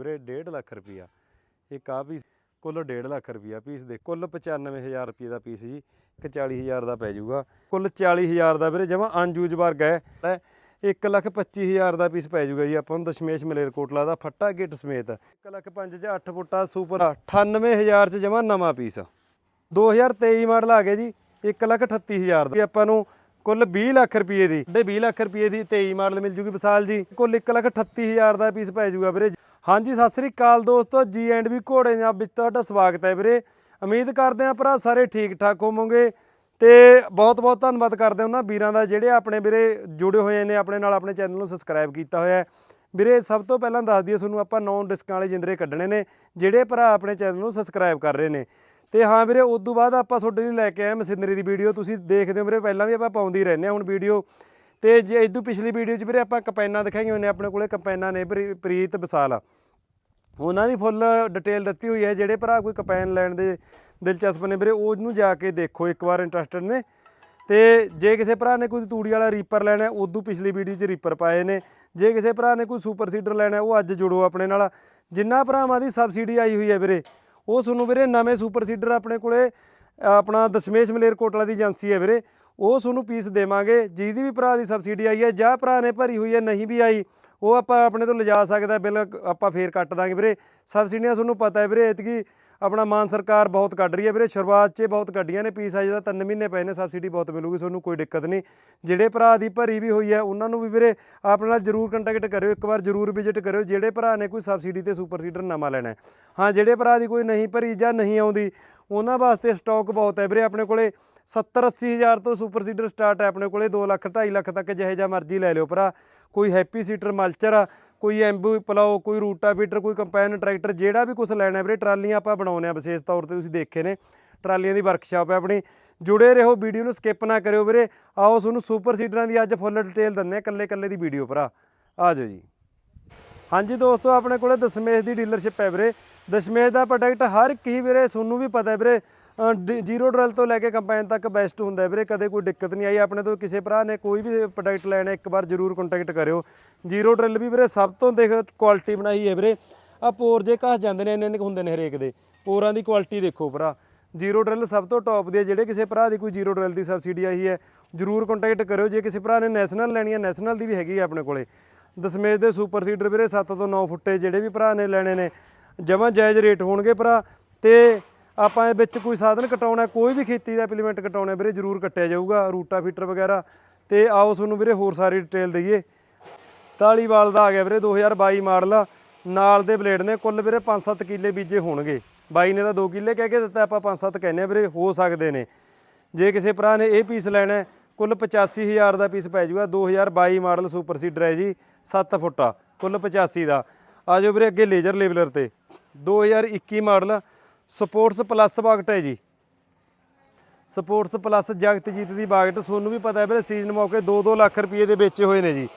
ਵੀਰੇ 1.5 ਲੱਖ ਰੁਪਿਆ ਇੱਕ ਆ ਪੀਸ ਕੁੱਲ 1.5 ਲੱਖ ਰੁਪਿਆ ਪੀਸ ਦੇ। ਕੁੱਲ 95000 ਰੁਪਏ ਦਾ ਪੀਸ ਜੀ। ਇੱਕ 40000 ਦਾ ਪੈ ਜਾਊਗਾ। ਕੁੱਲ 40000 ਦਾ ਵੀਰੇ ਜਮਾ ਅਨਯੂਜ ਵਰਗ ਹੈ। 1 ਲੱਖ 25000 ਦਾ ਪੀਸ ਪੈ ਜਾਊਗਾ ਜੀ ਆਪਾਂ ਨੂੰ ਦਸ਼ਮੇਸ਼ ਮਲੇਰਕੋਟਲਾ ਦਾ, ਫੱਟਾ ਗਿੱਟ ਸਮੇਤ। 1 ਲੱਖ 5 ਜਾਂ 8 ਫੁੱਟਾ ਸੁਪਰ 98000 ਚ ਜਮਾ ਨਵਾਂ ਪੀਸ 2023 ਮਾਡਲ ਆ ਗਿਆ ਜੀ। 1 ਲੱਖ 38000 ਦਾ। ਆਪਾਂ ਨੂੰ ਕੁੱਲ 20 ਲੱਖ ਰੁਪਏ ਦੀ ਤੇ 20 ਲੱਖ ਰੁਪਏ ਦੀ 23 ਮਾਡਲ ਮਿਲ ਜੂਗੀ ਵਿਸਾਲ ਜੀ। ਕੁੱਲ 1 ਲੱਖ 38000 ਦਾ ਪੀਸ ਪੈ ਜਾਊਗਾ ਵੀਰੇ। ਹਾਂਜੀ, ਸਤਿ ਸ੍ਰੀ ਅਕਾਲ ਦੋਸਤੋ ਜੀ ਐਂਡ ਵੀ ਘੋੜੇ ਜਾਂ ਵਿੱਚ ਤੁਹਾਡਾ ਸਵਾਗਤ ਹੈ ਵੀਰੇ। ਉਮੀਦ ਕਰਦੇ ਆਂ ਭਰਾ ਸਾਰੇ ਠੀਕ ਠਾਕ ਹੋਵੋਗੇ ਤੇ ਬਹੁਤ ਬਹੁਤ ਧੰਨਵਾਦ ਕਰਦੇ ਉਹਨਾਂ ਵੀਰਾਂ ਦਾ ਜਿਹੜੇ ਆਪਣੇ ਵੀਰੇ ਜੁੜੇ ਹੋਏ ਨੇ, ਆਪਣੇ ਨਾਲ ਆਪਣੇ ਚੈਨਲ ਨੂੰ ਸਬਸਕ੍ਰਾਈਬ ਕੀਤਾ ਹੋਇਆ ਹੈ। ਵੀਰੇ, ਸਭ ਤੋਂ ਪਹਿਲਾਂ ਦੱਸ ਦਈਏ ਤੁਹਾਨੂੰ ਆਪਾਂ ਨੌਨ ਡਿਸਕਾਂ ਵਾਲੇ ਜਿੰਦਰੇ ਕੱਢਣੇ ਨੇ, ਜਿਹੜੇ ਭਰਾ ਆਪਣੇ ਚੈਨਲ ਨੂੰ ਸਬਸਕ੍ਰਾਈਬ ਕਰ ਰਹੇ ਨੇ। ਤੇ ਹਾਂ ਵੀਰੇ, ਉਸ ਤੋਂ ਬਾਅਦ ਆਪਾਂ ਤੁਹਾਡੇ ਲਈ ਲੈ ਕੇ ਆਏ ਮਸ਼ੀਨਰੀ ਦੀ ਵੀਡੀਓ, ਤੁਸੀਂ ਦੇਖਦੇ ਹੋ ਵੀਰੇ, ਪਹਿਲਾਂ ਵੀ ਆਪਾਂ ਪਾਉਂਦੀ ਰਹਿੰਦੇ ਹਾਂ, ਹੁਣ ਵੀਡੀਓ ਤੇ ਜੇ ਇਦੋਂ ਪਿਛਲੀ ਵੀਡੀਓ 'ਚ ਵੀਰੇ ਆਪਾਂ ਕੰਪੈਨਾਂ ਦਿਖਾਈਆਂ ਹੋਈਆਂ ਨੇ, ਆਪਣੇ ਕੋਲੇ ਕੰਪੈਨਾਂ ਨੇ ਪ੍ਰੀ- ਪ੍ਰੀਤ ਬਸਾਲ ਉਹਨਾਂ ਦੀ ਫੁੱਲ ਡਿਟੇਲ ਦਿੱਤੀ ਹੋਈ ਹੈ, ਜਿਹੜੇ ਭਰਾ ਕੋਈ ਕੰਪੈਨ ਲੈਣ ਦੇ ਦਿਲਚਸਪ ਨੇ ਵੀਰੇ, ਉਹਨੂੰ ਜਾ ਕੇ ਦੇਖੋ, ਇੱਕ ਵਾਰ ਇੰਟਰਸਟਡ ਨੇ। ਤੇ ਜੇ ਕਿਸੇ ਭਰਾ ਨੇ ਕੋਈ ਤੂੜੀ ਵਾਲਾ ਰੀਪਰ ਲੈਣਾ, ਉਦੋਂ ਪਿਛਲੀ ਵੀਡੀਓ 'ਚ ਰੀਪਰ ਪਾਏ ਨੇ। ਜੇ ਕਿਸੇ ਭਰਾ ਨੇ ਕੋਈ ਸੁਪਰ ਸੀਡਰ ਲੈਣਾ, ਉਹ ਅੱਜ ਜੁੜੋ ਆਪਣੇ ਨਾਲ। ਜਿੰਨਾ ਭਰਾਵਾਂ ਦੀ ਸਬਸਿਡੀ ਆਈ ਹੋਈ ਹੈ ਵੀਰੇ, ਉਹ ਤੁਹਾਨੂੰ ਵੀਰੇ ਨਵੇਂ ਸੁਪਰ ਸੀਡਰ ਆਪਣੇ ਕੋਲੇ, ਆਪਣਾ ਦਸ਼ਮੇਸ਼ ਮਲੇਰਕੋਟਲਾ ਦੀ ਏਜੰਸੀ ਹੈ ਵੀਰੇ। ਉਹ ਤੁਹਾਨੂੰ ਪੀਸ ਦੇਵਾਂਗੇ, ਜਿਹਦੀ ਵੀ ਭਰਾ ਦੀ ਸਬਸਿਡੀ ਆਈ ਹੈ, ਜਾਂ ਭਰਾ ਨੇ ਭਰੀ ਹੋਈ ਹੈ, ਨਹੀਂ ਵੀ ਆਈ, ਉਹ ਆਪਾਂ ਆਪਣੇ ਤੋਂ ਲਿਜਾ ਸਕਦਾ ਬਿੱਲ ਆਪਾਂ ਫੇਰ ਕੱਟ ਦਾਂਗੇ ਵੀਰੇ। ਸਬਸਿਡੀਆਂ ਤੁਹਾਨੂੰ ਪਤਾ ਹੈ ਵੀਰੇ ਇਤਕੀ ਆਪਣਾ ਮਾਨ ਸਰਕਾਰ ਬਹੁਤ ਕੱਢ ਰਹੀ ਹੈ ਵੀਰੇ, ਸ਼ੁਰੂਆਤ 'ਚ ਬਹੁਤ ਕੱਢੀਆਂ ਨੇ ਪੀਸ ਆ ਜਿਹਦਾ 3 ਮਹੀਨੇ ਪਏ ਨੇ ਸਬਸਿਡੀ ਬਹੁਤ ਮਿਲੂਗੀ, ਤੁਹਾਨੂੰ ਕੋਈ ਦਿੱਕਤ ਨਹੀਂ। ਜਿਹੜੇ ਭਰਾ ਦੀ ਭਰੀ ਵੀ ਹੋਈ ਹੈ, ਉਹਨਾਂ ਨੂੰ ਵੀ ਵੀਰੇ ਆਪਣੇ ਨਾਲ ਜਰੂਰ ਕੰਟੈਕਟ ਕਰਿਓ, ਇੱਕ ਵਾਰ ਜਰੂਰ ਵਿਜ਼ਿਟ ਕਰਿਓ, ਜਿਹੜੇ ਭਰਾ ਨੇ ਕੋਈ ਸਬਸਿਡੀ ਤੇ ਸੁਪਰ ਸੀਡਰ ਨਵਾਂ ਲੈਣਾ ਹਾਂ। ਜਿਹੜੇ ਭਰਾ ਦੀ ਕੋਈ ਨਹੀਂ ਭਰੀ ਜਾਂ ਨਹੀਂ ਆਉਂਦੀ, ਉਹਨਾਂ ਵਾਸਤੇ ਸਟਾਕ ਬਹੁਤ ਹੈ ਵੀਰੇ, ਆਪਣੇ ਕੋਲੇ 70 80 ਹਜ਼ਾਰ ਤੋਂ ਸੁਪਰ ਸੀਡਰ ਸਟਾਰਟ ਹੈ ਆਪਣੇ ਕੋਲੇ 2 ਲੱਖ 2.5 ਲੱਖ ਤੱਕ ਜਿਹੇ ਜਿਹਾ ਮਰਜ਼ੀ ਲੈ ਲਿਓ ਭਰਾ। ਕੋਈ ਹੈਪੀ ਸੀਟਰ ਮਲਚਰ ਆ ਕੋਈ ਐਂਬੂ ਪਲਾਓ, ਕੋਈ ਰੂਟਾਵੀਟਰ ਕੋਈ ਕੰਪੈਨ ਟਰੈਕਟਰ, ਜਿਹੜਾ ਵੀ ਕੁਝ ਲੈਣਾ ਵੀਰੇ, ਟਰਾਲੀਆਂ ਆਪਾਂ ਬਣਾਉਂਦੇ ਆ ਵਿਸ਼ੇਸ਼ ਤੌਰ ਤੇ ਤੁਸੀਂ ਦੇਖੇ ਨੇ। ਟਰਾਲੀਆਂ ਦੀ ਵਰਕਸ਼ਾਪ ਹੈ ਆਪਣੀ। ਜੁੜੇ ਰਹੋ ਵੀਡੀਓ ਨੂੰ ਸਕਿਪ ਨਾ ਕਰਿਓ ਵੀਰੇ। ਆਓ ਤੁਹਾਨੂੰ ਸੁਪਰ ਸੀਡਰਾਂ ਦੀ ਅੱਜ ਫੁੱਲ ਡਿਟੇਲ ਦਿੰਦੇ ਆ ਕੱਲੇ ਕੱਲੇ ਦੀ ਵੀਡੀਓ ਭਰਾ। ਆ ਜਾਓ ਜੀ। ਹਾਂਜੀ ਦੋਸਤੋ, ਆਪਣੇ ਕੋਲੇ ਦਸ਼ਮੇਸ਼ ਦੀ ਡੀਲਰਸ਼ਿਪ ਹੈ ਵੀਰੇ। ਦਸ਼ਮੇਸ਼ ਦਾ ਪ੍ਰੋਡਕਟ ਹਰ ਇੱਕ ਹੀ ਵੀਰੇ, ਤੁਹਾਨੂੰ ਵੀ ਪਤਾ ਹੈ ਵੀਰੇ ਜ਼ੀਰੋ ਡਰਲ ਤੋਂ ਲੈ ਕੇ ਕੰਪੈਨ ਤੱਕ ਬੈਸਟ ਹੁੰਦਾ ਵੀਰੇ, ਕਦੇ ਕੋਈ ਦਿੱਕਤ ਨਹੀਂ ਆਈ। ਆਪਣੇ ਤੋਂ ਕਿਸੇ ਭਰਾ ਨੇ ਕੋਈ ਵੀ ਪ੍ਰੋਡਕਟ ਲੈਣਾ, ਇੱਕ ਵਾਰ ਜ਼ਰੂਰ ਕੰਟੈਕਟ ਕਰਿਓ। ਜ਼ੀਰੋ ਡਰਲ ਵੀ ਵੀਰੇ ਸਭ ਤੋਂ ਦੇਖ ਕੁਆਲਿਟੀ ਬਣਾਈ ਹੈ ਵੀਰੇ। ਆ ਪੋਰ ਜੇ ਘਸ ਜਾਂਦੇ ਨੇ, ਇੰਨੇ ਇੰਨੇ ਕੁ ਹੁੰਦੇ ਨੇ ਹਰੇਕ ਦੇ। ਪੋਰਾਂ ਦੀ ਕੁਆਲਿਟੀ ਦੇਖੋ ਭਰਾ। ਜ਼ੀਰੋ ਡਰਿਲ ਸਭ ਤੋਂ ਟੌਪ ਦੀ ਹੈ। ਜਿਹੜੇ ਕਿਸੇ ਭਰਾ ਦੀ ਕੋਈ ਜ਼ੀਰੋ ਡਰਿਲ ਦੀ ਸਬਸਿਡੀ ਆਈ ਹੈ, ਜਰੂਰ ਕੰਟੈਕਟ ਕਰਿਓ। ਜੇ ਕਿਸੇ ਭਰਾ ਨੇ ਨੈਸ਼ਨਲ ਲੈਣੀ ਹੈ ਨੈਸ਼ਨਲ ਦੀ ਵੀ ਹੈਗੀ ਹੈ ਆਪਣੇ ਕੋਲੇ। ਦਸਮੇਜ ਦੇ ਸੁਪਰ ਸੀਡਰ ਵੀਰੇ 7 ਤੋਂ 9 ਫੁੱਟੇ ਜਿਹੜੇ ਵੀ ਭਰਾ ਨੇ ਲੈਣੇ ਨੇ। ਜਮਾਂ ਜਾਇਜ਼ ਰੇਟ ਹੋਣਗੇ ਭਰਾ। ਤੇ ਆਪਾਂ ਇਹ ਵਿੱਚ ਕੋਈ ਸਾਧਨ ਕਟਾਉਣਾ ਕੋਈ ਵੀ ਖੇਤੀ ਦਾ ਇੰਪਲੀਮੈਂਟ ਕਟਾਉਣਾ ਵੀਰੇ ਜਰੂਰ ਕੱਟਿਆ ਜਾਊਗਾ ਰੂਟਾ ਫੀਟਰ ਵਗੈਰਾ। ਤੇ ਆਓ ਤੁਹਾਨੂੰ ਵੀਰੇ ਹੋਰ ਸਾਰੀ ਡਿਟੇਲ ਦਈਏ। ਤਾਲੀਵਾਲ ਦਾ ਆ ਗਿਆ ਵੀਰੇ 2022 ਮਾਡਲ। ਨਾਲ ਦੇ ਬਲੇਡ ਨੇ ਕੁੱਲ ਵੀਰੇ 5-7 ਕਿੱਲੇ ਬੀਜੇ ਹੋਣਗੇ। ਬਾਈ ਨੇ ਤਾਂ 2 ਕਿੱਲੇ ਕਹਿ ਕੇ ਦਿੱਤਾ ਆਪਾਂ 5-7 ਕਹਿੰਨੇ ਆ ਵੀਰੇ ਹੋ ਸਕਦੇ ਨੇ। ਜੇ ਕਿਸੇ ਭਰਾ ਨੇ ਇਹ ਪੀਸ ਲੈਣਾ ਹੈ, ਕੁੱਲ 85000 ਦਾ ਪੀਸ ਪੈ ਜਾਊਗਾ 2022 ਮਾਡਲ ਸੁਪਰ ਸੀਡਰ ਹੈ ਜੀ 7 ਫੁੱਟਾ ਕੁੱਲ 85 ਦਾ। ਆ ਜਾਓ ਵੀਰੇ ਅੱਗੇ ਲੇਜ਼ਰ ਲੇਬਲਰ ਤੇ। 2021 ਮਾਡਲ ਸਪੋਰਟਸ ਪਲੱਸ ਬਾਗਟ ਹੈ ਜੀ। ਸਪੋਰਟਸ ਪਲੱਸ ਜਗਤਜੀਤ ਦੀ ਬਾਗਟ ਤੁਹਾਨੂੰ ਵੀ ਪਤਾ ਹੈ ਵੀਰੇ ਸੀਜ਼ਨ ਮੌਕੇ 2-2 ਲੱਖ ਰੁਪਏ ਦੇ ਵੇਚੇ ਹੋਏ ਨੇ ਜੀ।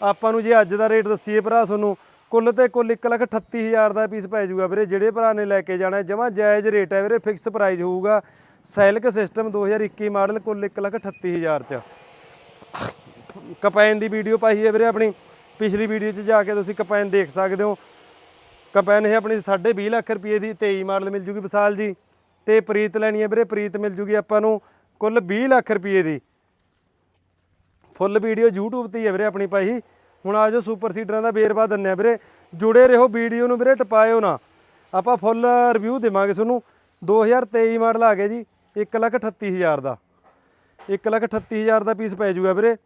ਆਪਾਂ ਨੂੰ ਜੇ ਅੱਜ ਦਾ ਰੇਟ ਦੱਸੀਏ ਭਰਾ ਤੁਹਾਨੂੰ, ਕੁੱਲ ਤੇ ਕੁੱਲ 138000 ਦਾ ਪੀਸ ਪੈ ਜਾਊਗਾ ਵੀਰੇ, ਜਿਹੜੇ ਭਰਾ ਨੇ ਲੈ ਕੇ ਜਾਣਾ ਜਮਾ ਜਾਇਜ਼ ਰੇਟ ਹੈ ਵੀਰੇ ਫਿਕਸ ਪ੍ਰਾਈਸ ਹੋਊਗਾ। ਸੈਲਕ ਸਿਸਟਮ 2021 ਮਾਡਲ ਕੁੱਲ 138000 ਚ। ਕਪੈਨ ਦੀ ਵੀਡੀਓ ਪਾਈ ਹੈ ਵੀਰੇ ਆਪਣੀ। ਪਿਛਲੀ ਵੀਡੀਓ 'ਚ ਜਾ ਕੇ ਤੁਸੀਂ ਕਪੈਨ ਦੇਖ ਸਕਦੇ ਹੋ। ਕਪੈਨ ਇਹ ਆਪਣੀ 20.5 ਲੱਖ ਰੁਪਏ ਦੀ 23 ਮਾਡਲ ਮਿਲ ਜੂਗੀ ਵਿਸਾਲ ਜੀ। ਤੇ ਪ੍ਰੀਤ ਲੈਣੀ ਹੈ ਵੀਰੇ, ਪ੍ਰੀਤ ਮਿਲ ਜੂਗੀ ਆਪਾਂ ਨੂੰ ਕੁੱਲ 20 ਲੱਖ ਰੁਪਏ ਦੀ। ਫੁੱਲ ਵੀਡੀਓ YouTube ਤੇ ਹੀ ਹੈ ਵੀਰੇ ਆਪਣੀ ਪਾਈ ਹੁਣ ਆ ਜਾਓ ਸੁਪਰ ਸੀਡਰਾਂ ਦਾ ਵੇਰਵਾ ਦਿੰਨੇ ਆ ਵੀਰੇ। ਜੁੜੇ ਰਹੋ ਵੀਡੀਓ ਨੂੰ ਵੀਰੇ, ਟਪਾਇਓ ਨਾ। ਆਪਾਂ ਫੁੱਲ ਰਿਵਿਊ ਦੇਵਾਂਗੇ ਤੁਹਾਨੂੰ। 2023 ਮਾਡਲ ਆ ਗਿਆ ਜੀ 138000 ਦਾ। 138000 ਦਾ ਪੀਸ ਪੈ ਜੂਗਾ ਵੀਰੇ।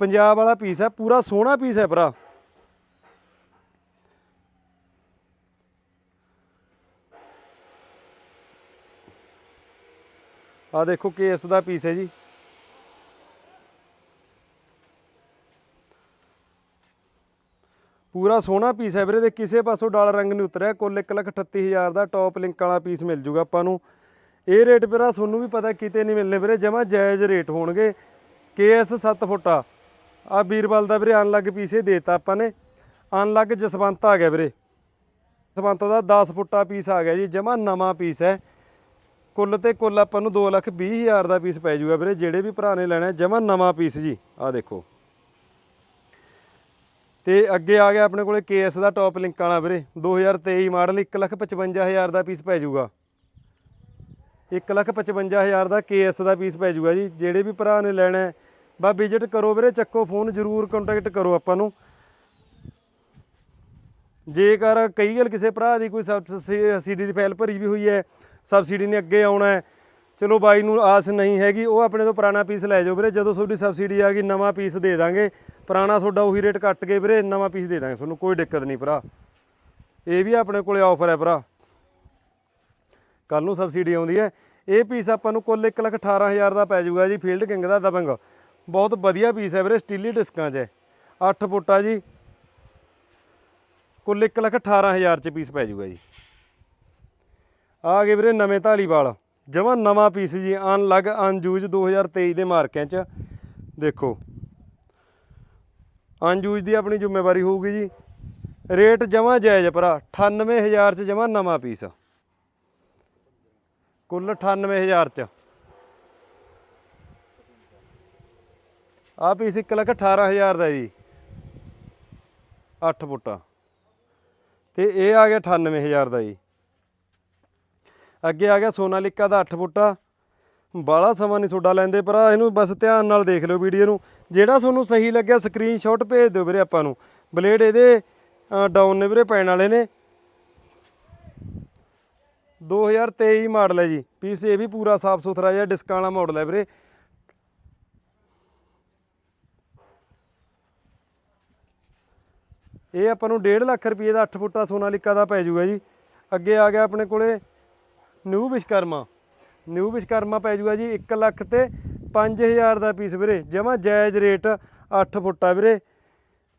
ਪੰਜਾਬ ਵਾਲਾ ਪੀਸ ਹੈ, ਪੂਰਾ ਸੋਹਣਾ ਪੀਸ ਹੈ ਭਰਾ। ਆ ਦੇਖੋ ਕੇਸ ਦਾ ਪੀਸ ਹੈ ਜੀ। ਪੂਰਾ ਸੋਹਣਾ ਪੀਸ ਹੈ ਵੀਰੇ ਦੇ ਕਿਸੇ ਪਾਸੋਂ ਡਾਲ ਰੰਗ ਨਹੀਂ ਉਤਰਿਆ, ਕੁੱਲ 138000 ਦਾ ਟੌਪ ਲਿੰਕ ਵਾਲਾ ਪੀਸ ਮਿਲ ਜੂਗਾ ਆਪਾਂ ਨੂੰ। ਇਹ ਰੇਟ ਵੀਰਾ ਤੁਹਾਨੂੰ ਵੀ ਪਤਾ ਕਿਤੇ ਨਹੀਂ ਮਿਲਨੇ ਵੀਰੇ, ਜਮਾ ਜਾਇਜ਼ ਰੇਟ ਹੋਣਗੇ। ਕੇਐਸ 7 ਫੁੱਟਾ ਆ। ਵੀਰਵਾਲ ਦਾ ਵੀਰੇ ਅਨਲੱਗ ਪੀਸ ਇਹ ਦੇਤਾ ਆਪਾਂ ਨੇ। ਅਨਲੱਗ ਜਸਵੰਤ ਆ ਗਿਆ ਵੀਰੇ। ਜਸਵੰਤ ਦਾ 10 ਫੁੱਟਾ ਪੀਸ ਆ ਗਿਆ ਜੀ, ਜਮਾ ਨਵਾਂ ਪੀਸ ਹੈ। ਕੁੱਲ ਤੇ ਕੁੱਲ ਆਪਾਂ ਨੂੰ 2 ਲੱਖ 20 ਹਜ਼ਾਰ ਦਾ ਪੀਸ ਪੈ ਜਾਊਗਾ ਵੀਰੇ ਜਿਹੜੇ ਵੀ ਭਰਾ ਨੇ ਲੈਣਾ ਜਮਾ ਨਵਾਂ ਪੀਸ ਜੀ। ਆ ਦੇਖੋ। ਤੇ ਅੱਗੇ ਆ ਗਿਆ ਆਪਣੇ ਕੋਲੇ ਕੇਐਸ ਦਾ ਟੌਪ ਲਿੰਕ ਵਾਲਾ ਵੀਰੇ। 2023 ਮਾਡਲ 155000 ਦਾ ਪੀਸ ਪੈ ਜਾਊਗਾ 155000 ਦਾ ਕੇਐਸ ਦਾ ਪੀਸ ਪੈ ਜਾਊਗਾ ਜੀ। ਜਿਹੜੇ ਵੀ ਭਰਾ ਨੇ ਲੈਣਾ ਹੈ, ਬਾ ਵਿਜ਼ਿਟ ਕਰੋ ਵੀਰੇ ਚੱਕੋ ਫੋਨ ਜ਼ਰੂਰ ਕੰਟੈਕਟ ਕਰੋ ਆਪਾਂ ਨੂੰ। ਜੇਕਰ ਕਈ ਗੱਲ ਕਿਸੇ ਭਰਾ ਦੀ ਕੋਈ ਸਬਸਿਡੀ ਦੀ ਫਾਈਲ ਭਰੀ ਵੀ ਹੋਈ ਹੈ ਸਬਸਿਡੀ ਨੇ ਅੱਗੇ ਆਉਣਾ ਹੈ। ਚਲੋ ਬਾਈ ਨੂੰ ਆਸ ਨਹੀਂ ਹੈਗੀ, ਉਹ ਆਪਣੇ ਤੋਂ ਪੁਰਾਣਾ ਪੀਸ ਲੈ ਜਾਓ ਵੀਰੇ, ਜਦੋਂ ਤੁਹਾਡੀ ਸਬਸਿਡੀ ਆ ਗਈ, ਨਵਾਂ ਪੀਸ ਦੇ ਦਾਂਗੇ। ਪੁਰਾਣਾ ਤੁਹਾਡਾ ਉਹੀ ਰੇਟ ਕੱਟ ਕੇ ਵੀਰੇ, ਨਵਾਂ ਪੀਸ ਦੇ ਦਾਂਗੇ ਤੁਹਾਨੂੰ, ਕੋਈ ਦਿੱਕਤ ਨਹੀਂ ਭਰਾ। ਇਹ ਵੀ ਆਪਣੇ ਕੋਲੇ ਆਫਰ ਹੈ ਭਰਾ। ਕੱਲ ਨੂੰ ਸਬਸਿਡੀ ਆਉਂਦੀ ਹੈ। ਇਹ ਪੀਸ ਆਪਾਂ ਨੂੰ ਕੁੱਲ 118000 ਦਾ ਪੈ ਜਾਊਗਾ ਜੀ, ਫੀਲਡ ਕਿੰਗ ਦਾ ਦਬੰਗ। ਬਹੁਤ ਵਧੀਆ ਪੀਸ ਹੈ ਵੀਰੇ, ਸਟੀਲੀ ਡਿਸਕਾਂ 'ਚ 8 ਫੁੱਟਾ ਜੀ। ਕੁੱਲ 118000 ਚ ਪੀਸ ਪੈ ਜਾਊਗਾ ਜੀ। ਆ ਗਏ ਵੀਰੇ ਨਵੇਂ ਧਾਲੀਵਾਲ। ਜਮਾ ਨਵਾਂ ਪੀਸ ਜੀ, ਅਨਲੱਗ ਅਨਯੂਜ਼ 2023 ਦੇ ਮਾਰਕਿਆਂ ਚ। ਦੇਖੋ। ਅਨਯੂਜ਼ ਦੀ ਆਪਣੀ ਜ਼ਿੰਮੇਵਾਰੀ ਹੋਊਗੀ ਜੀ। ਰੇਟ ਜਮਾ ਜਾਇਜ਼ ਭਰਾ 98000 ਚ ਜਮਾ ਨਵਾਂ ਪੀਸ ਕੁੱਲ 98000 ਚ। ਆ ਪੀਸ 118000 ਦਾ ਜੀ। 8 ਫੁੱਟਾ। ਤੇ ਇਹ ਆ ਗਿਆ 98000 ਦਾ ਜੀ। ਅੱਗੇ ਆ ਗਿਆ ਸੋਨਾਲਿਕਾ ਦਾ 8 ਫੁੱਟਾ। ਬਾਲਾ ਸਮਾਂ ਨਹੀਂ ਤੁਹਾਡਾ ਲੈਂਦੇ ਪਰ ਇਹਨੂੰ ਬਸ ਧਿਆਨ ਨਾਲ ਦੇਖ ਲਿਓ ਵੀਡੀਓ ਨੂੰ। ਜਿਹੜਾ ਤੁਹਾਨੂੰ ਸਹੀ ਲੱਗਿਆ ਸਕਰੀਨਸ਼ਾਟ ਭੇਜ ਦਿਓ ਵੀਰੇ ਆਪਾਂ ਨੂੰ। ਬਲੇਡ ਇਹਦੇ ਡਾਊਨ ਨੇ ਵੀਰੇ, ਪੈਣ ਵਾਲੇ ਨੇ। 2023 ਮਾਡਲ ਹੈ ਜੀ। ਪੀਸ ਇਹ ਵੀ ਪੂਰਾ ਸਾਫ਼ ਸੁਥਰਾ ਜਿਹਾ ਡਿਸਕਾਂ ਵਾਲਾ ਮਾਡਲ ਹੈ ਵੀਰੇ। ਇਹ ਆਪਾਂ ਨੂੰ 1.5 ਲੱਖ ਰੁਪਏ ਦਾ 8 ਫੁੱਟਾ ਸੋਨਾਲਿਕਾ ਦਾ ਪੈ ਜਾਊਗਾ ਜੀ। ਅੱਗੇ ਆ ਗਿਆ ਆਪਣੇ ਕੋਲੇ। ਨਿਊ ਵਿਸ਼ਕਰਮਾ। ਨਿਊ ਵਿਸ਼ਕਰਮਾ ਪੈ ਜੂਗਾ ਜੀ 1 ਲੱਖ ਤੇ 5000 ਦਾ ਪੀਸ ਵੀਰੇ। ਜਮਾ ਜਾਇਜ਼ ਰੇਟ 8 ਫੁੱਟਾ ਵੀਰੇ।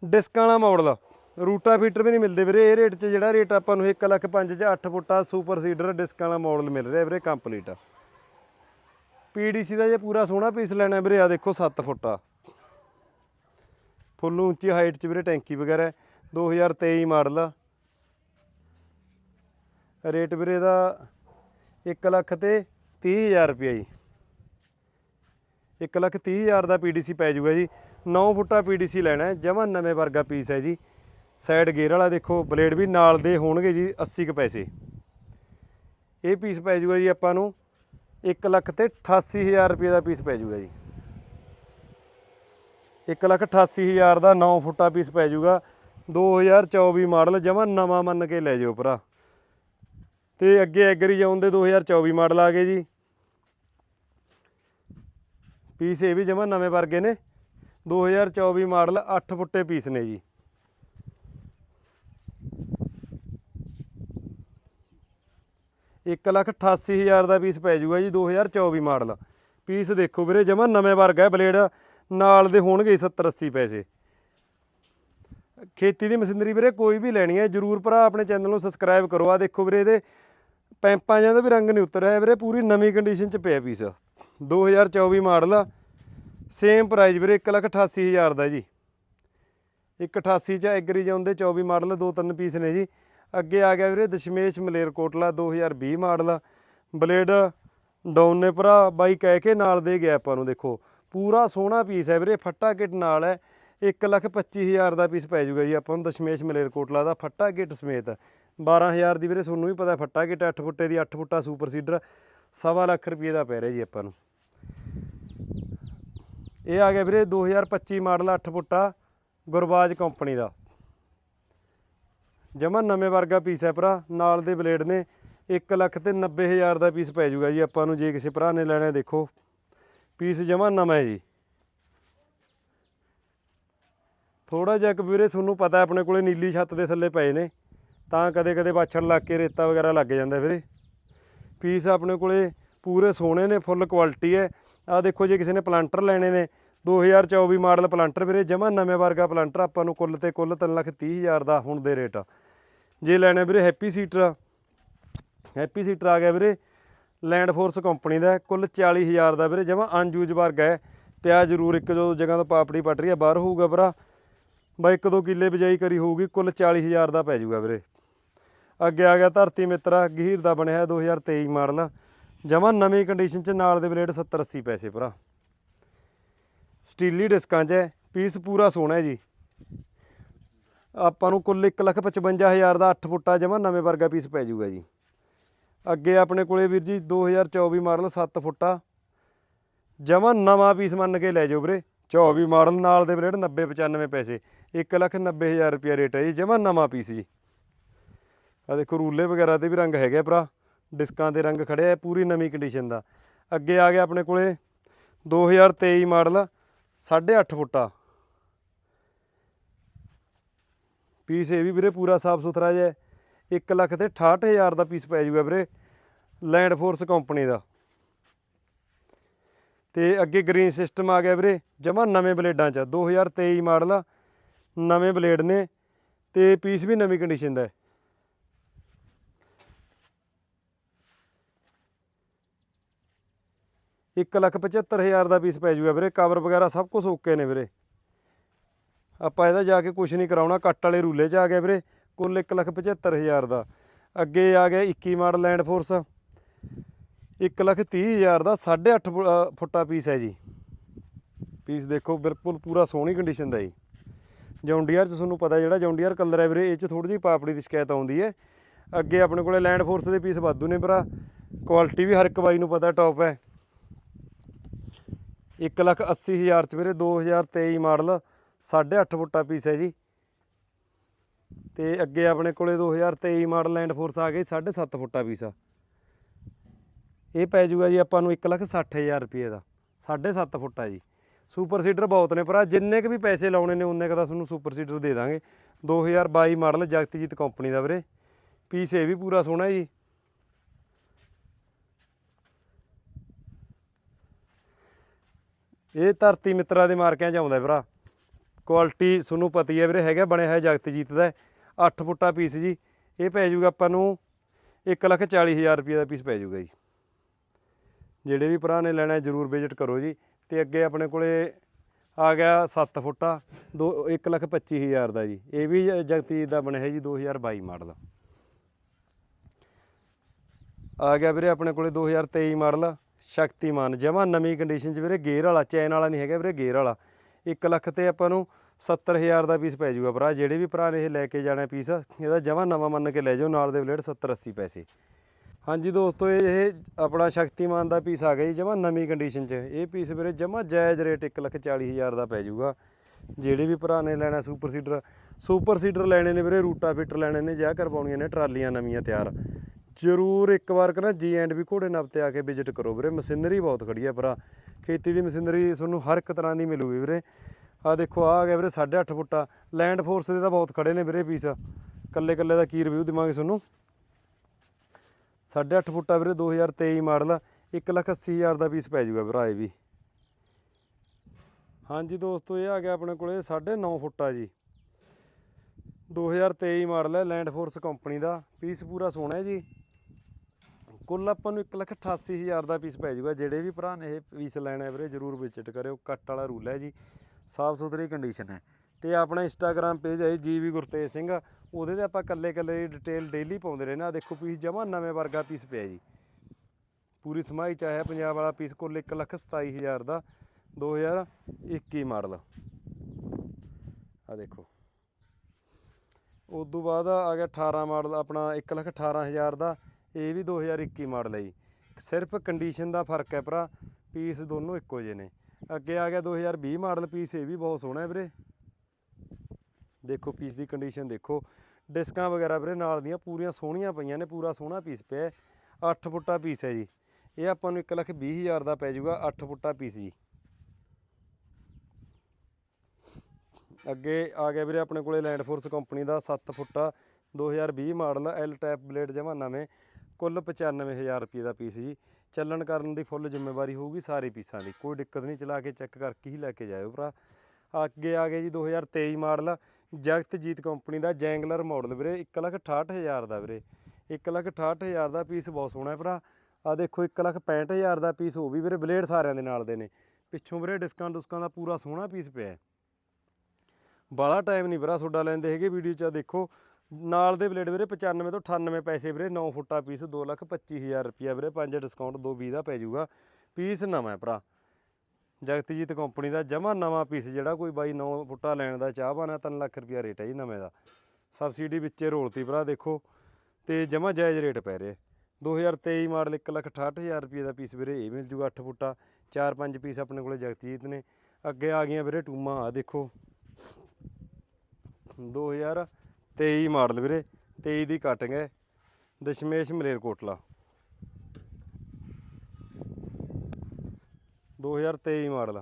ਡਿਸਕਾਂ ਵਾਲਾ ਮਾਡਲ ਰੂਟਾ ਫੀਟਰ ਵੀ ਨਹੀਂ ਮਿਲਦੇ ਵੀਰੇ। ਇਹ ਰੇਟ 'ਚ ਜਿਹੜਾ ਰੇਟ ਆਪਾਂ ਨੂੰ 1 ਲੱਖ 5 ਜਾਂ 8 ਫੁੱਟਾ ਸੁਪਰ ਸੀਡਰ ਡਿਸਕਾਂ ਵਾਲਾ ਮਾਡਲ ਮਿਲ ਰਿਹਾ ਵੀਰੇ ਕੰਪਲੀਟ ਪੀਡੀਸੀ ਦਾ ਜੇ ਪੂਰਾ ਸੋਹਣਾ ਪੀਸ ਲੈਣਾ ਵੀਰੇ ਆ ਦੇਖੋ 7 ਫੁੱਟਾ। ਫੁੱਲ ਉੱਚੀ ਹਾਈਟ 'ਚ ਵੀਰੇ ਟੈਂਕੀ ਵਗੈਰਾ। ਹੈ। 2023 ਮਾਡਲ। ਆ ਰੇਟ ਵੀਰੇ ਦਾ 1 ਲੱਖ ਤੇ 30000 ਰੁਪਏ ਜੀ। 1 ਲੱਖ 30000 ਦਾ ਪੀਡੀਸੀ ਪੈ ਜਾਊਗਾ ਜੀ। 9 ਫੁੱਟਾ ਪੀਡੀਸੀ ਲੈਣਾ ਹੈ, ਜਮਾ ਨਵੇਂ ਵਰਗਾ ਪੀਸ ਹੈ ਜੀ। ਸਾਈਡ ਗੇਅਰ ਵਾਲਾ ਦੇਖੋ, ਬਲੇਡ ਵੀ ਨਾਲ ਦੇ ਹੋਣਗੇ ਜੀ 80 ਕੁ ਪੈਸੇ। ਇਹ ਪੀਸ ਪੈ ਜਾਊਗਾ ਜੀ ਆਪਾਂ ਨੂੰ 1 ਲੱਖ ਤੇ 88000 ਰੁਪਏ ਦਾ ਪੀਸ ਪੈ ਜਾਊਗਾ ਜੀ। 1 ਲੱਖ 88000 ਦਾ 9 ਫੁੱਟਾ ਪੀਸ ਪੈ ਜਾਊਗਾ। 2024 ਮਾਡਲ ਜਮਾ ਨਵਾਂ ਮੰਨ ਕੇ ਲੈ ਜਿਓ ਭਰਾ। ਤੇ ਅੱਗੇ ਐਗਰੀ ਜਾਉਣ ਦੇ 2024 ਮਾਡਲ ਆ ਗਏ ਜੀ। ਪੀਸ ਇਹ ਵੀ ਜਮਾ ਨਵੇਂ ਵਰਗੇ ਨੇ। 2024 ਮਾਡਲ 8 ਫੁੱਟੇ ਪੀਸ ਨੇ ਜੀ। ਇੱਕ ਲੱਖ 88000 ਦਾ ਪੀਸ ਪੈ ਜਾਊਗਾ ਜੀ 2024 ਮਾਡਲ। ਪੀਸ ਦੇਖੋ ਵੀਰੇ, ਜਮਾ ਨਵੇਂ ਵਰਗਾ ਹੈ, ਬਲੇਡ ਨਾਲ ਦੇ ਹੋਣਗੇ 70 80 ਪੈਸੇ। ਖੇਤੀ ਦੀ ਮਸ਼ੀਨਰੀ ਵੀਰੇ, ਕੋਈ ਵੀ ਲੈਣੀ ਹੈ, ਜਰੂਰ ਭਰਾ ਆਪਣੇ ਚੈਨਲ ਨੂੰ ਸਬਸਕ੍ਰਾਈਬ ਕਰੋ। ਆ ਦੇਖੋ ਵੀਰੇ ਇਹਦੇ ਪੈਂਪਾਂ ਜਾਂ ਦਾ ਵੀ ਰੰਗ ਨਹੀਂ ਉਤਰਿਆ। ਵੀਰੇ ਪੂਰੀ ਨਵੀਂ ਕੰਡੀਸ਼ਨ 'ਚ ਪਿਆ ਪੀਸ 2024 ਮਾਡਲ ਆ। ਸੇਮ ਪ੍ਰਾਈਸ ਵੀਰੇ 188000 ਦਾ ਜੀ। 188 ਚ ਐਗਰੀ ਜਾਉਣ ਦੇ 24 ਮਾਡਲ ਦੋ ਤਿੰਨ ਪੀਸ ਨੇ ਜੀ। ਅੱਗੇ ਆ ਗਿਆ ਵੀਰੇ Dashmesh Malerkotla 2020 model blade down ਨੇ ਭਰਾ, ਬਾਈ ਕਹਿ ਕੇ ਨਾਲ ਦੇ ਗਿਆ ਆਪਾਂ ਨੂੰ, ਦੇਖੋ। ਪੂਰਾ ਸੋਹਣਾ ਪੀਸ ਹੈ ਵੀਰੇ, ਫੱਟਾ ਕਿਟ ਨਾਲ ਹੈ 125000 ਦਾ ਪੀਸ ਪੈ ਜਾਊਗਾ ਜੀ ਆਪਾਂ ਨੂੰ ਦਸ਼ਮੇਸ਼ ਮਲੇਰਕੋਟਲਾ ਦਾ, ਫੱਟਾ ਕਿਟ ਸਮੇਤ। 12000 ਦੀ ਵੀਰੇ, ਤੁਹਾਨੂੰ ਵੀ ਪਤਾ ਫੱਟਾ ਕਿ 8 ਫੁੱਟੇ ਦੀ 8 ਫੁੱਟਾ ਸੁਪਰ ਸੀਡਰ ਸਵਾ ਲੱਖ ਰੁਪਏ ਦਾ ਪੈ ਰਿਹਾ ਜੀ ਆਪਾਂ ਨੂੰ। ਇਹ ਆ ਗਿਆ ਵੀਰੇ 2025 ਮਾਡਲ 8 ਫੁੱਟਾ, ਗੁਰਬਾਜ ਕੰਪਨੀ ਦਾ। ਜਮਾ ਨਵੇਂ ਵਰਗਾ ਪੀਸ ਹੈ ਭਰਾ, ਨਾਲ ਦੇ ਬਲੇਡ ਨੇ 1 ਲੱਖ ਤੇ 90000 ਦਾ ਪੀਸ ਪੈ ਜਾਊਗਾ ਜੀ ਆਪਾਂ ਨੂੰ, ਜੇ ਕਿਸੇ ਭਰਾ ਨੇ ਲੈਣਾ ਦੇਖੋ। ਪੀਸ ਜਮਾ ਨਵਾਂ ਹੈ ਜੀ। ਥੋੜਾ ਜਿਹਾ ਕੁ ਵੀਰੇ, ਤੁਹਾਨੂੰ ਪਤਾ ਆਪਣੇ ਕੋਲੇ ਨੀਲੀ ਛੱਤ ਦੇ ਥੱਲੇ ਪਏ ਨੇ। ਤਾਂ ਕਦੇ ਕਦੇ ਬਾਛਣ ਲੱਗ ਕੇ ਰੇਤਾ ਵਗੈਰਾ ਲੱਗ ਜਾਂਦਾ ਵੀਰੇ। ਪੀਸ ਆਪਣੇ ਕੋਲੇ ਪੂਰੇ ਸੋਹਣੇ ਨੇ ਫੁੱਲ ਕੁਆਲਿਟੀ ਹੈ। ਆ ਦੇਖੋ ਜੇ ਕਿਸੇ ਨੇ ਪਲਾਂਟਰ ਲੈਣੇ ਨੇ 2024 ਮਾਡਲ ਪਲਾਂਟਰ ਵੀਰੇ ਜਮਾ ਨਵੇਂ ਵਰਗਾ ਪਲਾਂਟਰ ਆਪਾਂ ਨੂੰ ਕੁੱਲ ਤੇ ਕੁੱਲ 330000 ਦਾ ਹੁਣ ਦੇ ਰੇਟ ਆ। ਜੇ ਲੈਣਾ ਵੀਰੇ ਹੈਪੀ ਸੀਟਰ ਹੈਪੀ ਸੀਟਰ ਆ ਗਿਆ ਵੀਰੇ ਲੈਂਡ ਫੋਰਸ ਕੰਪਨੀ ਦਾ ਹੈ, ਕੁੱਲ 40000 ਦਾ ਵੀਰੇ ਜਮਾ ਅਨਯੂਜ਼ ਵਰਗਾ ਹੈ। ਪਿਆ ਜ਼ਰੂਰ ਇੱਕ ਦੋ ਜਗ੍ਹਾ ਤੋਂ ਪਾਪੜੀ ਪਟ ਰਹੀ ਹੈ ਬਾਹਰ ਹੋਊਗਾ ਭਰਾ। ਬਾਈ ਇੱਕ ਦੋ ਕਿੱਲੇ ਬਿਜਾਈ ਕਰੀ ਹੋਊਗੀ ਕੁੱਲ 40000 ਦਾ ਪੈ ਜਾਊਗਾ ਵੀਰੇ। ਅੱਗੇ ਆ ਗਿਆ ਧਰਤੀ ਮਿੱਤਰਾ, ਗਹੀਰ ਦਾ ਬਣਿਆ ਹੈ 2023 ਮਾਡਲ। ਜਮਾ ਨਵੀਂ ਕੰਡੀਸ਼ਨ ਚ ਨਾਲ ਦੇ ਬਲੇਡ 70 80 ਪੈਸੇ ਭਰਾ। ਸਟੀਲੀ ਡਿਸਕਾਂ 'ਚ ਹੈ ਪੀਸ ਪੂਰਾ ਸੋਹਣਾ ਹੈ ਜੀ। ਆਪਾਂ ਨੂੰ ਕੁੱਲ 155000 ਦਾ 8 ਫੁੱਟਾ ਜਮਾ ਨਵੇਂ ਵਰਗਾ ਪੀਸ ਪੈ ਜਾਊਗਾ ਜੀ। ਅੱਗੇ ਆਪਣੇ ਕੋਲੇ ਵੀਰ ਜੀ 2024 ਮਾਡਲ 7 ਫੁੱਟਾ। ਜਮਾ ਨਵਾਂ ਪੀਸ ਮੰਨ ਕੇ ਲੈ ਜਾਓ ਵੀਰੇ। 24 ਮਾਡਲ ਨਾਲ ਦੇ ਬਲੇਡ 90 95 ਪੈਸੇ। 190000 ਰੁਪਿਆ ਰੇਟ ਹੈ ਜੀ, ਜਮਾ ਨਵਾਂ ਪੀਸ ਜੀ। ਆ ਦੇਖੋ ਰੂਲੇ ਵਗੈਰਾ ਤੇ ਵੀ ਰੰਗ ਹੈਗੇ ਭਰਾ। ਡਿਸਕਾਂ ਦੇ ਰੰਗ ਖੜੇ ਆ ਪੂਰੀ ਨਵੀਂ ਕੰਡੀਸ਼ਨ ਦਾ। ਅੱਗੇ ਆ ਗਿਆ ਆਪਣੇ ਕੋਲੇ 2023 ਮਾਡਲ 8.5 ਫੁੱਟਾ। ਪੀਸ ਇਹ ਵੀ ਵੀਰੇ ਪੂਰਾ ਸਾਫ਼ ਸੁਥਰਾ ਜਿਹਾ 1 ਲੱਖ ਤੇ 68000 ਦਾ ਪੀਸ ਪੈ ਜੂਗਾ ਵੀਰੇ, ਲੈਂਡ ਫੋਰਸ ਕੰਪਨੀ ਦਾ। ਤੇ ਅੱਗੇ ਗ੍ਰੀਨ ਸਿਸਟਮ ਆ ਗਿਆ ਵੀਰੇ, ਜਮਾ ਨਵੇਂ ਬਲੇਡਾਂ 'ਚ 2023 ਮਾਡਲ, ਨਵੇਂ ਬਲੇਡ ਨੇ। ਤੇ ਪੀਸ ਵੀ ਨਵੀਂ ਕੰਡੀਸ਼ਨ ਦਾ ਹੈ। ਇੱਕ ਲੱਖ ਪਝੱਤਰ ਹਜ਼ਾਰ ਦਾ ਪੀਸ ਪੈ ਜਾਊਗਾ ਵੀਰੇ। ਕਵਰ ਵਗੈਰਾ ਸਭ ਕੁਝ ਓਕੇ ਨੇ ਵੀਰੇ। ਆਪਾਂ ਇਹਦਾ ਜਾ ਕੇ ਕੁਝ ਨਹੀਂ ਕਰਾਉਣਾ। ਕੱਟ ਵਾਲੇ ਰੂਲੇ 'ਚ ਆ ਗਿਆ ਵੀਰੇ। ਕੁੱਲ ਇੱਕ ਲੱਖ ਪਝੱਤਰ ਹਜ਼ਾਰ ਦਾ। ਅੱਗੇ ਆ ਗਿਆ 21 ਮਾਡਲ ਲੈਂਡ ਫੋਰਸ। ਇੱਕ ਲੱਖ ਤੀਹ ਹਜ਼ਾਰ ਦਾ 8.5 ਫੁੱਟਾ ਪੀਸ ਹੈ ਜੀ। ਪੀਸ ਦੇਖੋ, ਬਿਲਕੁਲ ਪੂਰਾ ਸੋਹਣੀ ਕੰਡੀਸ਼ਨ ਦਾ ਜੀ। ਜੌਂਡੀਅਰ 'ਚ ਤੁਹਾਨੂੰ ਪਤਾ ਜਿਹੜਾ ਜੌਂਡੀਅਰ ਕਲਰ ਹੈ ਵੀਰੇ, ਇਹ 'ਚ ਥੋੜੀ ਜਿਹੀ ਪਾਪੜੀ ਦੀ ਸ਼ਿਕਾਇਤ ਆਉਂਦੀ ਹੈ। ਅੱਗੇ ਆਪਣੇ ਕੋਲੇ ਲੈਂਡ ਫੋਰਸ ਦੇ ਪੀਸ ਵਾਧੂ ਨੇ ਭਰਾ। ਕੁਆਲਿਟੀ ਵੀ ਹਰ ਇੱਕ ਬਾਈ ਨੂੰ ਪਤਾ ਟੌਪ ਹੈ। ਇੱਕ ਲੱਖ ਅੱਸੀ ਹਜ਼ਾਰ 'ਚ ਵੀਰੇ 2023 ਮਾਡਲ 8.5 ਫੁੱਟਾ ਪੀਸ ਹੈ ਜੀ। ਤੇ ਅੱਗੇ ਆਪਣੇ ਕੋਲੇ 2023 ਮਾਡਲ ਲੈਂਡ ਫੋਰਸ ਆ ਗਈ 7.5 ਫੁੱਟਾ ਪੀਸ ਆ। ਇਹ ਪੈ ਜੂਗਾ ਜੀ ਆਪਾਂ ਨੂੰ 160000 ਰੁਪਏ ਦਾ 7.5 ਫੁੱਟਾ ਜੀ। ਸੁਪਰ ਸੀਡਰ ਬਹੁਤ ਨੇ ਭਰਾ, ਜਿੰਨੇ ਕ ਵੀ ਪੈਸੇ ਲਾਉਣੇ ਨੇ, ਉਨੇ ਕ ਦਾ ਤੁਹਾਨੂੰ ਸੁਪਰ ਸੀਡਰ ਦੇ ਦਾਂਗੇ। 2022 ਮਾਡਲ ਜਗਤਜੀਤ ਕੰਪਨੀ ਦਾ ਵੀਰੇ। ਪੀਸ ਇਹ ਵੀ ਪੂਰਾ ਸੋਹਣਾ ਜੀ। ਇਹ ਧਰਤੀ ਮਿੱਤਰਾਂ ਦੇ ਮਾਰਕਿਆਂ 'ਚ ਆਉਂਦਾ ਭਰਾ। ਕੁਆਲਿਟੀ ਤੁਹਾਨੂੰ ਪਤੀ ਹੈ ਵੀਰੇ, ਹੈਗਾ ਬਣਿਆ ਹੋਇਆ ਜਗਤਜੀਤ ਦਾ 8 ਫੁੱਟਾ ਪੀਸ ਜੀ, ਇਹ ਪੈ ਜਾਊਗਾ ਆਪਾਂ ਨੂੰ 140000 ਰੁਪਏ ਦਾ ਪੀਸ ਪੈ ਜਾਊਗਾ ਜੀ। ਜਿਹੜੇ ਵੀ ਭਰਾ ਨੇ ਲੈਣਾ, ਜਰੂਰ ਵਿਜ਼ਿਟ ਕਰੋ ਜੀ। ਤੇ ਅੱਗੇ ਆਪਣੇ ਕੋਲੇ ਆ ਗਿਆ 7 ਫੁੱਟਾ 2 125000 ਦਾ ਜੀ। ਇਹ ਵੀ ਜਗਤਜੀਤ ਦਾ ਬਣਿਆ ਹੈ ਜੀ 2022 ਮਾਡਲ। ਆ ਗਿਆ ਵੀਰੇ ਆਪਣੇ ਕੋਲੇ 2023 ਮਾਡਲ। ਸ਼ਕਤੀਮਾਨ। ਜਮਾ ਨਵੀਂ ਕੰਡੀਸ਼ਨ 'ਚ ਵੀਰੇ ਗੇਅਰ ਵਾਲਾ ਚੈਨ ਵਾਲਾ ਨਹੀਂ ਹੈਗਾ ਵੀਰੇ ਗੇਅਰ ਵਾਲਾ। 1 ਲੱਖ ਤੇ ਆਪਾਂ ਨੂੰ 70000 ਦਾ ਪੀਸ ਪੈ ਜਾਊਗਾ ਭਰਾ। ਜਿਹੜੇ ਵੀ ਭਰਾ ਨੇ ਇਹ ਲੈ ਕੇ ਜਾਣਾ ਪੀਸ ਇਹਦਾ ਜਮਾ ਨਵਾਂ ਮੰਨ ਕੇ ਲੈ ਜਾਓ, ਨਾਲ ਦੇ ਬਲੇਡ 70 80 ਪੈਸੇ। ਹਾਂਜੀ ਦੋਸਤੋ, ਇਹ ਇਹ ਆਪਣਾ ਸ਼ਕਤੀਮਾਨ ਦਾ ਪੀਸ ਆ ਗਿਆ ਜੀ, ਜਮਾ ਨਵੀਂ ਕੰਡੀਸ਼ਨ 'ਚ। ਇਹ ਪੀਸ ਵੀਰੇ ਜਮਾ ਜਾਇਜ਼ ਰੇਟ 140000 ਦਾ ਪੈ ਜਾਊਗਾ। ਜਿਹੜੇ ਵੀ ਭਰਾ ਨੇ ਲੈਣਾ ਸੁਪਰ ਸੀਡਰ ਸੁਪਰ ਸੀਡਰ ਲੈਣੇ ਨੇ ਵੀਰੇ ਰੂਟਾ ਫਿਟਰ ਲੈਣੇ ਨੇ ਜਾਂ ਕਰਵਾਉਣੀਆਂ ਨੇ, ਟਰਾਲੀਆਂ ਨਵੀਆਂ ਤਿਆਰ। ਜ਼ਰੂਰ ਇੱਕ ਵਾਰ ਕਨਾ ਜੀ ਐਂਡ ਵੀ ਘੋੜੇ ਨੱਬ ਤੇ ਆ ਕੇ ਵਿਜ਼ਿਟ ਕਰੋ ਵੀਰੇ। ਮਸ਼ੀਨਰੀ ਬਹੁਤ ਖੜੀ ਆ ਭਰਾ। ਖੇਤੀ ਦੀ ਮਸ਼ੀਨਰੀ ਤੁਹਾਨੂੰ ਹਰ ਇੱਕ ਤਰ੍ਹਾਂ ਦੀ ਮਿਲੂਗੀ ਵੀਰੇ। ਆ ਦੇਖੋ ਆ ਆ ਗਿਆ ਵੀਰੇ 8.5 ਫੁੱਟਾ। ਲੈਂਡ ਫੋਰਸ ਦੇ ਤਾਂ ਬਹੁਤ ਖੜੇ ਨੇ ਵੀਰੇ ਪੀਸ ਕੱਲੇ ਕੱਲੇ ਦਾ ਕੀ ਰਿਵਿਊ ਦੇਵਾਂਗੇ ਤੁਹਾਨੂੰ? 8.5 ਫੁੱਟਾ ਵੀਰੇ 2023 ਮਾਡਲ। 180000 ਦਾ ਪੀਸ ਪੈ ਜਾਊਗਾ ਭਰਾ ਇਹ ਵੀ। ਹਾਂਜੀ ਦੋਸਤੋ, ਇਹ ਆ ਗਿਆ ਆਪਣੇ ਕੋਲੇ 9.5 ਫੁੱਟਾ ਜੀ। 2023 ਮਾਡਲ ਹੈ ਲੈਂਡ ਫੋਰਸ ਕੰਪਨੀ ਦਾ। ਪੀਸ ਪੂਰਾ ਸੋਹਣਾ ਹੈ ਜੀ। ਕੁੱਲ ਆਪਾਂ ਨੂੰ 188000 ਦਾ ਪੀਸ ਪੈ ਜਾਊਗਾ। ਜਿਹੜੇ ਵੀ ਭਰਾ ਨੇ ਇਹ ਪੀਸ ਲੈਣਾ ਹੈ ਵੀਰੇ, ਜਰੂਰ ਵਿਜ਼ਿਟ ਕਰਿਓ। ਕੱਟ ਵਾਲਾ ਰੂਲ ਹੈ ਜੀ। ਸਾਫ਼ ਸੁਥਰੀ ਕੰਡੀਸ਼ਨ ਹੈ। ਤੇ ਆਪਣਾ ਇੰਸਟਾਗ੍ਰam ਪੇਜ ਹੈ ਜੀਵੀ ਗੁਰਤੇਜ ਸਿੰਘ। ਉਹਦੇ ਤੇ ਆਪਾਂ ਕੱਲੇ ਕੱਲੇ ਦੀ ਡਿਟੇਲ ਡੇਲੀ ਪਾਉਂਦੇ ਰਹਿੰਦੇ ਆ ਦੇਖੋ ਪੀਸ ਜਮਾ ਨਵੇਂ ਵਰਗਾ ਪੀਸ ਪਿਆ ਜੀ। ਪੂਰੀ ਸਮਾਈ ਚ ਆਇਆ ਪੰਜਾਬ ਵਾਲਾ ਪੀਸ ਕੁੱਲ 127000 ਦਾ 2021 ਮਾਡਲ ਆ ਦੇਖੋ। ਉਸ ਤੋਂ ਬਾਅਦ ਆ ਗਿਆ 18 ਮਾਡਲ ਆਪਣਾ 118000 ਦਾ ਇਹ ਵੀ 2021 ਮਾਡਲ ਹੈ ਜੀ। ਸਿਰਫ ਕੰਡੀਸ਼ਨ ਦਾ ਫ਼ਰਕ ਹੈ ਭਰਾ ਪੀਸ ਦੋਨੋਂ ਇੱਕੋ ਜਿਹੇ ਨੇ। ਅੱਗੇ ਆ ਗਿਆ 2020 ਮਾਡਲ ਪੀਸ ਇਹ ਵੀ ਬਹੁਤ ਸੋਹਣਾ ਹੈ ਵੀਰੇ। ਦੇਖੋ ਪੀਸ ਦੀ ਕੰਡੀਸ਼ਨ ਦੇਖੋ। ਡਿਸਕਾਂ ਵਗੈਰਾ ਵੀਰੇ ਨਾਲ ਦੀਆਂ ਪੂਰੀਆਂ ਸੋਹਣੀਆਂ ਪਈਆਂ ਨੇ, ਪੂਰਾ ਸੋਹਣਾ ਪੀਸ ਪਿਆ ਹੈ। 8 ਫੁੱਟਾ ਪੀਸ ਹੈ ਜੀ। ਇਹ ਆਪਾਂ ਨੂੰ 120000 ਦਾ ਪੈ ਜਾਊਗਾ 8 ਫੁੱਟਾ ਪੀਸ ਜੀ। ਅੱਗੇ ਆ ਗਿਆ ਵੀਰੇ ਆਪਣੇ ਕੋਲੇ ਲੈਂਡ ਫੋਰਸ ਕੰਪਨੀ ਦਾ 7 ਫੁੱਟਾ 2020 ਮਾਡਲ ਐਲ ਟੈਪ ਬਲੇਡ ਜਮਾ ਨਵੇਂ ਕੁੱਲ 95000 ਰੁਪਏ ਦਾ ਪੀਸ ਜੀ। ਚੱਲਣ ਕਰਨ ਦੀ ਫੁੱਲ ਜ਼ਿੰਮੇਵਾਰੀ ਹੋਊਗੀ ਸਾਰੇ ਪੀਸਾਂ ਦੀ। ਕੋਈ ਦਿੱਕਤ ਨਹੀਂ, ਚਲਾ ਕੇ ਚੈੱਕ ਕਰਕੇ ਹੀ ਲੈ ਕੇ ਜਾਇਓ ਭਰਾ। ਅੱਗੇ ਆ ਗਏ ਜੀ 2023 ਮਾਡਲ। ਜਗਤਜੀਤ ਕੰਪਨੀ ਦਾ ਜੈਂਗਲਰ ਮਾਡਲ ਵੀਰੇ 168000 ਦਾ ਵੀਰੇ। 168000 ਦਾ ਪੀਸ ਬਹੁਤ ਸੋਹਣਾ ਹੈ ਭਰਾ। ਆ ਦੇਖੋ 165000 ਦਾ ਪੀਸ ਉਹ ਵੀ ਵੀਰੇ ਬਲੇਡ ਸਾਰਿਆਂ ਦੇ ਨਾਲ ਦੇ ਨੇ। ਪਿੱਛੋਂ ਵੀਰੇ ਡਿਸਕਾਂ ਡੁਸਕਾਂ ਦਾ ਪੂਰਾ ਸੋਹਣਾ ਪੀਸ ਪਿਆ ਹੈ। ਬਾਲਾ ਟਾਈਮ ਨਹੀਂ ਵੀਰਾ ਤੁਹਾਡਾ ਲੈਂਦੇ ਹੈਗੇ ਵੀਡੀਓ 'ਚ ਆਹ ਦੇਖੋ। ਨਾਲ ਦੇ ਬਲੇਡ ਵੀਰੇ 95 ਤੋਂ 98 ਪੈਸੇ ਵੀਰੇ 9 ਫੁੱਟਾ ਪੀਸ 225000 ਰੁਪਿਆ ਵੀਰੇ 5 ਡਿਸਕਾਊਂਟ 220 ਦਾ ਪੈ ਜਾਊਗਾ। ਪੀਸ ਨਵਾਂ ਭਰਾ। ਜਗਤਜੀਤ ਕੰਪਨੀ ਦਾ ਜਮਾ ਨਵਾਂ ਪੀਸ ਜਿਹੜਾ ਕੋਈ ਬਾਈ 9 ਫੁੱਟਾ ਲੈਣ ਦਾ ਚਾਹਵਾਨ ਹੈ 3 ਲੱਖ ਰੁਪਿਆ ਰੇਟ ਹੈ ਜੀ ਨਵੇਂ ਦਾ। ਸਬਸਿਡੀ ਵਿੱਚੇ ਰੋਲਤੀ ਭਰਾ ਦੇਖੋ, ਤੇ ਜਮਾ ਜਾਇਜ਼ ਰੇਟ ਪੈ ਰਿਹਾ। 2023 ਮਾਡਲ 168000 ਰੁਪਏ ਦਾ ਪੀਸ ਵੀਰੇ, ਇਹ ਮਿਲ ਜੂਗਾ 8 ਫੁੱਟਾ। 4-5 ਪੀਸ ਆਪਣੇ ਕੋਲੇ ਜਗਤਜੀਤ ਨੇ। ਅੱਗੇ ਆ ਗਈਆਂ ਵੀਰੇ ਟੂਮਾ ਆ ਦੇਖੋ। 2023 ਮਾਡਲ ਵੀਰੇ 23 ਦੀ ਕਟਿੰਗ ਹੈ। ਦਸ਼ਮੇਸ਼ ਮਲੇਰਕੋਟਲਾ 2023 ਮਾਡਲ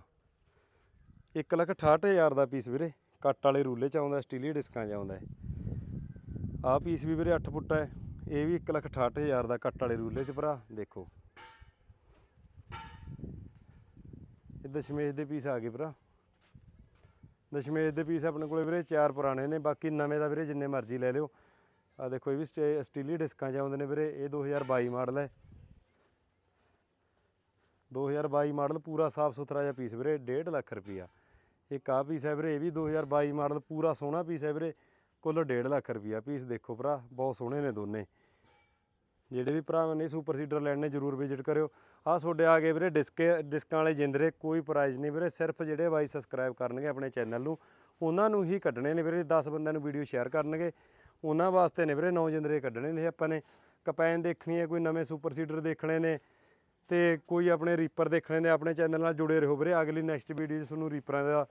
168000 ਦਾ ਪੀਸ ਵੀਰੇ, ਕੱਟ ਵਾਲੇ ਰੂਲੇ ਚ ਆਉਂਦਾ, ਸਟੀਲੀ ਡਿਸਕਾਂ ਚ ਆਉਂਦਾ ਆਹ ਪੀਸ ਵੀ ਵੀਰੇ 8 ਫੁੱਟ ਹੈ। ਇਹ ਵੀ 168000 ਦਾ ਕੱਟ ਵਾਲੇ ਰੂਲੇ ਚ ਭਰਾ, ਦੇਖੋ। ਇਹ ਦਸ਼ਮੇਸ਼ ਦੇ ਪੀਸ ਆ ਗਏ ਭਰਾ। ਦਸ਼ਮੇਸ਼ ਦੇ ਪੀਸ ਆਪਣੇ ਕੋਲੇ ਵੀਰੇ ਚਾਰ ਪੁਰਾਣੇ ਨੇ, ਬਾਕੀ ਨਵੇਂ ਦਾ ਵੀਰੇ ਜਿੰਨੇ ਮਰਜ਼ੀ ਲੈ ਲਿਓ। ਆ ਦੇਖੋ ਇਹ ਵੀ ਸਟੇ- ਸਟੀਲੀ ਡਿਸਕਾਂ ਚ ਆਉਂਦੇ ਨੇ ਵੀਰੇ, ਇਹ 2022 ਮਾਡਲ ਹੈ। 2022 ਮਾਡਲ ਪੂਰਾ ਸਾਫ਼ ਸੁਥਰਾ ਜਿਹਾ ਪੀਸ ਵੀਰੇ 1.5 ਲੱਖ ਰੁਪਈਆ। ਇਹ ਆ ਪੀਸ ਹੈ ਵੀਰੇ, ਇਹ ਵੀ 2022 ਮਾਡਲ ਪੂਰਾ ਸੋਹਣਾ ਪੀਸ ਹੈ ਵੀਰੇ, ਕੁੱਲ 1.5 ਲੱਖ ਰੁਪਈਆ ਪੀਸ ਦੇਖੋ ਭਰਾ, ਬਹੁਤ ਸੋਹਣੇ ਨੇ ਦੋਨੇ। ਜਿਹੜੇ ਵੀ ਭਰਾਵਾਂ ਨੇ ਸੁਪਰ ਸੀਡਰ ਲੈਣੇ ਜਰੂਰ ਵਿਜ਼ਿਟ ਕਰਿਓ। ਆਹ ਤੁਹਾਡੇ ਆ ਗਏ ਵੀਰੇ ਡਿਸਕੇ ਡਿਸਕਾਂ ਵਾਲੇ ਜਿੰਦਰੇ, ਕੋਈ ਪ੍ਰਾਈਜ਼ ਨਹੀਂ ਵੀਰੇ, ਸਿਰਫ ਜਿਹੜੇ ਬਾਈ ਸਬਸਕ੍ਰਾਈਬ ਕਰਨਗੇ ਆਪਣੇ ਚੈਨਲ ਨੂੰ, ਉਹਨਾਂ ਨੂੰ ਹੀ ਕੱਢਣੇ ਨੇ ਵੀਰੇ 10 ਬੰਦਿਆਂ ਨੂੰ ਵੀਡੀਓ ਸ਼ੇਅਰ ਕਰਨਗੇ। ਉਹਨਾਂ ਵਾਸਤੇ ਨੇ ਵੀਰੇ ਨੌ ਜਿੰਦਰੇ ਕੱਢਣੇ ਨੇ ਆਪਾਂ ਨੇ। ਕਪੈਨ ਦੇਖਣੀ ਹੈ, ਕੋਈ ਨਵੇਂ ਸੁਪਰ ਸੀਡਰ ਦੇਖਣੇ ਨੇ ਤੇ ਕੋਈ ਆਪਣੇ ਰੀਪਰ ਦੇਖਣੇ ਨੇ, ਆਪਣੇ ਚੈਨਲ ਨਾਲ ਜੁੜੇ ਰਹੋ ਵੀਰੇ। ਅਗਲੀ ਨੈਕਸਟ ਵੀਡੀਓ 'ਚ ਤੁਹਾਨੂੰ ਰੀਪਰਾਂ ਦਾ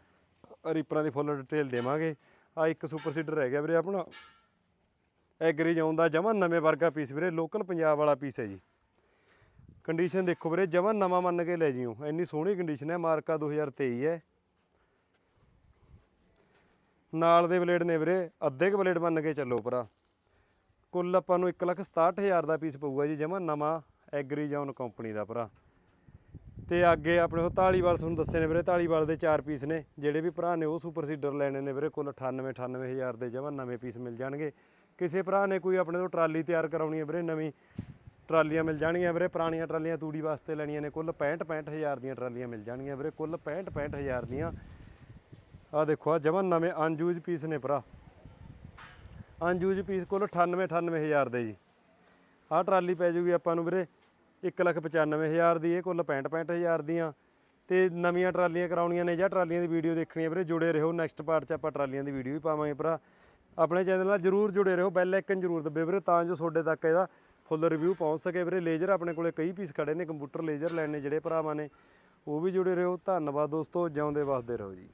ਰੀਪਰਾਂ ਦੀ ਫੁੱਲ ਡਿਟੇਲ ਦੇਵਾਂਗੇ। ਆ ਇੱਕ ਸੁਪਰ ਸੀਡਰ ਰਹਿ ਗਿਆ ਵੀਰੇ ਆਪਣਾ। ਐਗਰੀ ਜਾਉਣ ਦਾ ਜਮਾ ਨਵੇਂ ਵਰਗਾ ਪੀਸ ਵੀਰੇ, ਲੋਕਲ ਪੰਜਾਬ ਵਾਲਾ ਪੀਸ ਹੈ ਜੀ। ਕੰਡੀਸ਼ਨ ਦੇਖੋ ਵੀਰੇ, ਜਮਾ ਨਵਾਂ ਮੰਨ ਕੇ ਲੈ ਜਿਓ। ਇੰਨੀ ਸੋਹਣੀ ਕੰਡੀਸ਼ਨ ਹੈ, ਮਾਰਕਾ 2023 ਹੈ। ਨਾਲ ਦੇ ਬਲੇਡ ਨੇ ਵੀਰੇ, ਅੱਧੇ ਕ ਬਲੇਡ ਮੰਨ ਕੇ ਚੱਲੋ ਭਰਾ। ਕੁੱਲ ਆਪਾਂ ਨੂੰ 167000 ਦਾ ਪੀਸ ਪਊਗਾ ਜੀ, ਜਮਾ ਨਵਾਂ ਐਗਰੀ ਜਾਉਨ ਕੰਪਨੀ ਦਾ ਭਰਾ। ਤੇ ਅੱਗੇ ਆਪਣੇ ਉਹ ਢਾਲੀਵਾਲ ਤੁਹਾਨੂੰ ਦੱਸੇ ਨੇ ਵੀਰੇ ਧਾਲੀਵਾਲ ਦੇ ਚਾਰ ਪੀਸ ਨੇ। ਜਿਹੜੇ ਵੀ ਭਰਾ ਨੇ, ਉਹ ਸੁਪਰ ਸੀਡਰ ਲੈਣੇ ਨੇ ਵੀਰੇ, ਕੁੱਲ 98 98000 ਦੇ ਜਮਾ ਨਵੇਂ ਪੀਸ ਮਿਲ ਜਾਣਗੇ। ਕਿਸੇ ਭਰਾ ਨੇ ਕੋਈ ਆਪਣੇ ਤੋਂ ਟਰਾਲੀ ਤਿਆਰ ਕਰਾਉਣੀ ਹੈ ਵੀਰੇ, ਨਵੀਂ ਟਰਾਲੀਆਂ ਮਿਲ ਜਾਣਗੀਆਂ ਵੀਰੇ, ਪੁਰਾਣੀਆਂ ਟਰਾਲੀਆਂ ਤੂੜੀ ਵਾਸਤੇ ਲੈਣੀਆਂ ਨੇ, ਕੁੱਲ 65 65000 ਦੀਆਂ ਟਰਾਲੀਆਂ ਮਿਲ ਜਾਣਗੀਆਂ ਵੀਰੇ, ਕੁੱਲ 65 65000 ਦੀਆਂ। ਆ ਦੇਖੋ ਆ ਜਮਾ ਨਵੇਂ ਅਨਯੂਜ਼ ਪੀਸ ਨੇ ਭਰਾ। ਅਨਯੂਜ਼ ਪੀਸ ਕੁੱਲ 98 98000 ਦੇ ਜੀ। ਆਹ ਟਰਾਲੀ ਪੈ ਜੂਗੀ ਆਪਾਂ ਨੂੰ ਵੀਰੇ 195000 ਦੀ, ਇਹ ਕੁੱਲ 65 65000 ਦੀਆਂ। ਤੇ ਨਵੀਆਂ ਟਰਾਲੀਆਂ ਕਰਾਉਣੀਆਂ ਨੇ ਜਾਂ ਟਰਾਲੀਆਂ ਦੀ ਵੀਡੀਓ ਦੇਖਣੀ ਹੈ ਵੀਰੇ, ਜੁੜੇ ਰਹੋ ਨੈਕਸਟ ਪਾਰਟ 'ਚ ਆਪਾਂ ਟਰਾਲੀਆਂ ਦੀ ਵੀਡੀਓ ਵੀ ਪਾਵਾਂਗੇ ਭਰਾ। ਆਪਣੇ ਚੈਨਲ ਨਾਲ ਜਰੂਰ ਜੁੜੇ ਰਹੋ ਬੈਲ ਆਈਕਨ ਜਰੂਰ ਦੱਬੇ ਵੀਰੇ, ਤਾਂ ਜੋ ਤੁਹਾਡੇ ਤੱਕ ਇਹਦਾ ਫੁੱਲ ਰਿਵਿਊ ਪਹੁੰਚ ਸਕੇ ਵੀਰੇ। ਲੇਜ਼ਰ ਆਪਣੇ ਕੋਲੇ ਕਈ ਪੀਸ ਖੜੇ ਨੇ ਕੰਪਿਊਟਰ ਲੇਜ਼ਰ ਲੈਣੇ ਜਿਹੜੇ ਭਰਾਵਾਂ ਨੇ, ਉਹ ਵੀ ਜੁੜੇ ਰਹੋ। ਧੰਨਵਾਦ ਦੋਸਤੋ, ਜਿਉਂਦੇ ਵਸਦੇ ਰਹੋ ਜੀ।